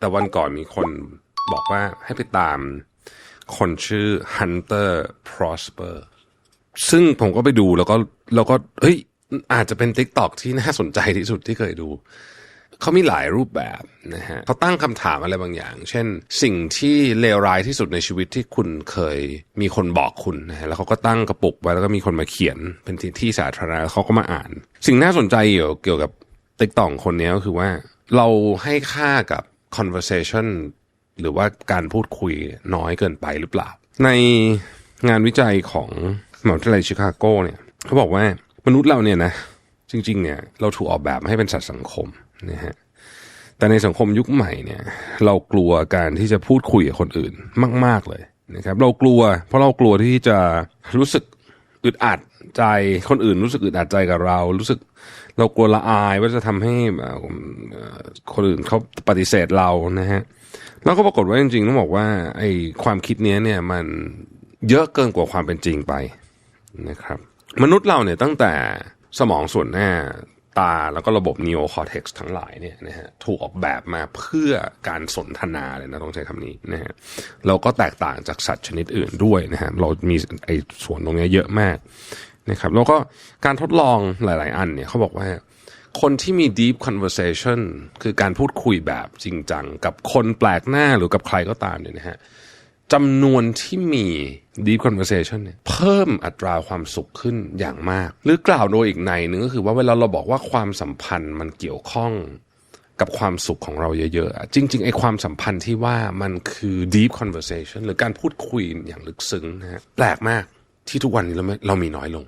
แต่วันก่อนมีคนบอกว่าให้ไปตามคนชื่อ Hunter Prosper ซึ่งผมก็ไปดูแล้วก็แล้วก็เฮ้ยอาจจะเป็น t ิ k t o k ที่น่าสนใจที่สุดที่เคยดู เขามีหลายรูปแบบนะฮะเขาตั้งคำถามอะไรบางอย่าง เช่น สิ่งที่เลวร้ายที่สุดในชีวิตที่คุณเคยมีคนบอกคุณนะฮะแล้วเขาก็ตั้งกระปุกไว้แล้วก็มีคนมาเขียนเป็นที่ที่สาธารณะแล้วเขาก็มาอ่าน สิ่งน่าสนใจเกี่ยวเกี่ยวกับติ๊กตอกคนนี้ก็คือว่า เราให้ค่ากับ conversation หรือว่าการพูดคุยน้อยเกินไปหรือเปล่า ในงานวิจัยของมหาวิทยาลัยชิคาโกเนี่ยเขาบอกว่ามนุษย์เราเนี่ยนะจริงๆเนี่ยเราถูกออกแบบมาให้เป็นสัตว์สังคมนะฮะแต่ในสังคมยุคใหม่เนี่ย เรากลัวการที่จะพูดคุยกับคนอื่นมาก ๆเลยนะครับ เรากลัว เพราะเรากลัวที่จะรู้สึก อึดอัดใจคนอื่นรู้สึกอึดอัดใจกับเรา รู้สึกเรากลัวละอายว่าจะทำให้คนอื่นเขาปฏิเสธเรานะฮะแล้วก็ปรากฏว่าจริงๆต้องบอกว่าไอ้ความคิดเนี้ยเนี่ยมันเยอะเกินกว่าความเป็นจริงไปนะครับ มนุษย์เราเนี่ยตั้งแต่สมองส่วนหน้า ตาแล้วก็ระบบนีโอคอร์เทกซ์ทั้งหลายเนี่ยนะฮะถูกออกแบบมาเพื่อการสนทนาเลยนะต้องใช้คำนี้นะฮะเราก็แตกต่างจากสัตว์ชนิดอื่นด้วยนะฮะเรามีไอ้ส่วนตรงเนี้ยเยอะมากนะครับแล้วก็การทดลองหลาย ๆ อันเนี่ยเขาบอกว่าคนที่มี deep conversation คือการพูดคุยแบบจริงจัง กับคนแปลกหน้าหรือกับใครก็ตามเนี่ยนะฮะ จำนวนที่มี deep conversation เนี่ยเพิ่มอัตราความสุขขึ้นอย่างมาก หรือกล่าวโดยอีกในหนึ่งก็คือว่าเวลาเราบอกว่าความสัมพันธ์มันเกี่ยวข้องกับความสุขของเราเยอะๆ จริงๆ ไอ้ความสัมพันธ์ที่ว่ามันคือ deep conversation หรือการพูดคุยอย่างลึกซึ้งนะฮะแปลกมากที่ทุกวันนี้เราเรามีน้อยลง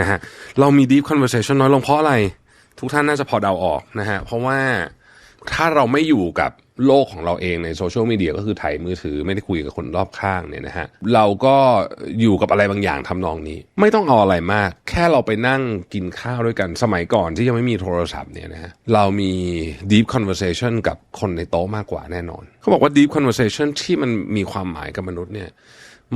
นะฮะเรามี deep conversation น้อยลงเพราะอะไร ทุกท่านน่าจะพอเดาออกนะฮะเพราะว่าถ้าเราไม่อยู่กับ โลกของเราเองในโซเชียลมีเดียก็คือถ่ายมือถือไม่ได้คุยกับคนรอบข้างเนี่ยนะฮะเราก็อยู่กับอะไรบางอย่างทำนองนี้ ไม่ต้องเอาอะไรมาก แค่เราไปนั่งกินข้าวด้วยกันสมัยก่อนที่ยังไม่มีโทรศัพท์เนี่ยนะฮะเรามี deep conversation กับคนในโต๊ะมากกว่าแน่นอน เขาบอกว่า deep conversation ที่มันมีความหมายกับมนุษย์เนี่ย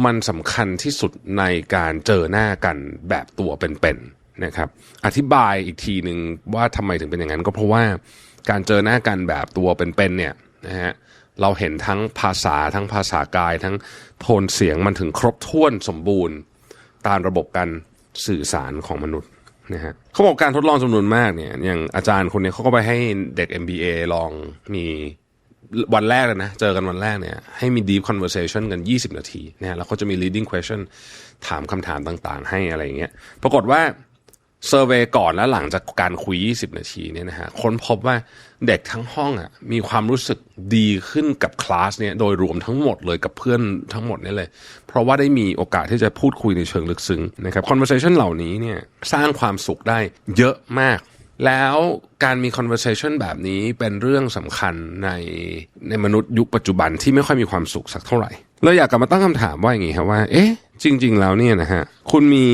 มันสำคัญที่สุดในการเจอหน้ากันแบบตัวเป็นๆนะครับ อธิบายอีกทีหนึ่งว่าทำไมถึงเป็นอย่างนั้นก็เพราะว่าการเจอหน้ากันแบบตัวเป็นๆเนี่ย นะฮะเราเห็นทั้งภาษาทั้งภาษากาย ทั้งโทนเสียงมันถึงครบถ้วนสมบูรณ์ ตามระบบการสื่อสารของมนุษย์นะฮะเขาบอกการทดลองจำนวนมากเนี่ยอย่างอาจารย์คนนี้เขาก็ไปให้เด็ก MBA ลองมีวันแรกเลยนะ เจอกันวันแรกเนี่ยให้มี deep conversation กัน 20 นาทีนะฮะแล้วเขาจะมี leading question ถามคำถามต่างๆ ให้อะไรอย่างเงี้ยปรากฏว่า เซอร์เวยก่อนและหลังจากการคุย 20 นาทีเนี่ยนะฮะค้นพบว่าเด็กทั้งห้องอะมีความรู้สึกดีขึ้นกับคลาสเนี่ยโดยรวมทั้งหมดเลยกับเพื่อนทั้งหมดนี่เลย เพราะว่าได้มีโอกาสที่จะพูดคุยในเชิงลึกซึ้งนะครับ conversation เหล่านี้เนี่ยสร้างความสุขได้เยอะมาก แล้วการมี conversation แบบนี้เป็นเรื่องสำคัญในในมนุษย์ยุคปัจจุบันที่ไม่ค่อยมีความสุขสักเท่าไหร่เราอยากกลับมาตั้งคำถามว่าอย่างนี้ครับว่า เอ๊ะจริง ๆ แล้วเนี่ยนะฮะคุณมี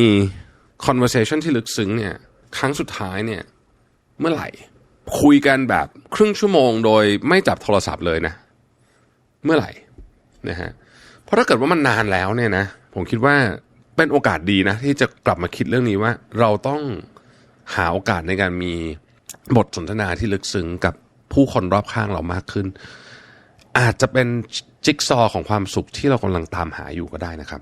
conversation ที่ลึกซึ้งเนี่ยครั้งสุดท้ายเนี่ยเมื่อไหร่ คุยกันแบบครึ่งชั่วโมงโดยไม่จับโทรศัพท์เลยนะ เมื่อไหร่นะฮะเพราะถ้าเกิดว่ามันนานแล้วเนี่ยนะผมคิดว่าเป็นโอกาสดีนะ ที่จะกลับมาคิดเรื่องนี้ว่า เราต้องหาโอกาสในการมีบทสนทนาที่ลึกซึ้งกับผู้คนรอบข้างเรามากขึ้น อาจจะเป็นจิ๊กซอของความสุขที่เรากำลังตามหาอยู่ก็ได้นะครับ